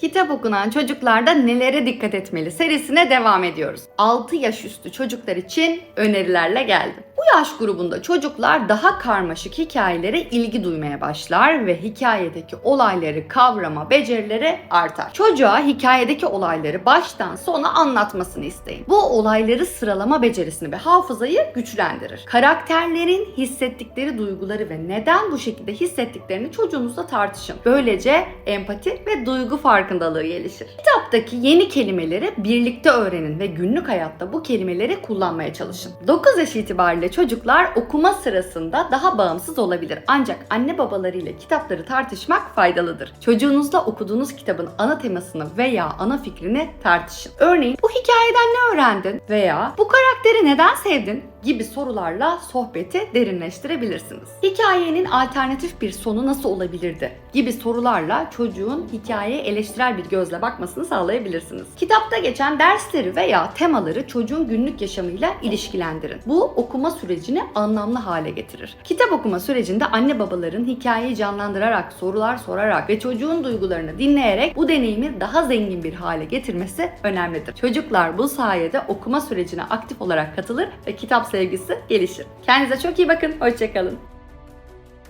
Kitap okunan çocuklarda nelere dikkat etmeli serisine devam ediyoruz. 6 yaş üstü çocuklar için önerilerle geldim. Bu yaş grubunda çocuklar daha karmaşık hikayelere ilgi duymaya başlar ve hikayedeki olayları kavrama becerileri artar. Çocuğa hikayedeki olayları baştan sona anlatmasını isteyin. Bu olayları sıralama becerisini ve hafızayı güçlendirir. Karakterlerin hissettikleri duyguları ve neden bu şekilde hissettiklerini çocuğunuzla tartışın. Böylece empati ve duygu farkındalığı gelişir. Kitaptaki yeni kelimeleri birlikte öğrenin ve günlük hayatta bu kelimeleri kullanmaya çalışın. 9 yaş itibariyle çocuklar okuma sırasında daha bağımsız olabilir. Ancak anne babalarıyla kitapları tartışmak faydalıdır. Çocuğunuzla okuduğunuz kitabın ana temasını veya ana fikrini tartışın. Örneğin bu hikayeden ne öğrendin veya bu karakteri neden sevdin gibi sorularla sohbeti derinleştirebilirsiniz. Hikayenin alternatif bir sonu nasıl olabilirdi gibi sorularla çocuğun hikayeye eleştirel bir gözle bakmasını sağlayabilirsiniz. Kitapta geçen dersleri veya temaları çocuğun günlük yaşamıyla ilişkilendirin. Bu okuma sürecini anlamlı hale getirir. Kitap okuma sürecinde anne babaların hikayeyi canlandırarak, sorular sorarak ve çocuğun duygularını dinleyerek bu deneyimi daha zengin bir hale getirmesi önemlidir. Çocuklar bu sayede okuma sürecine aktif olarak katılır ve kitap sevgisi gelişir. Kendinize çok iyi bakın, hoşçakalın.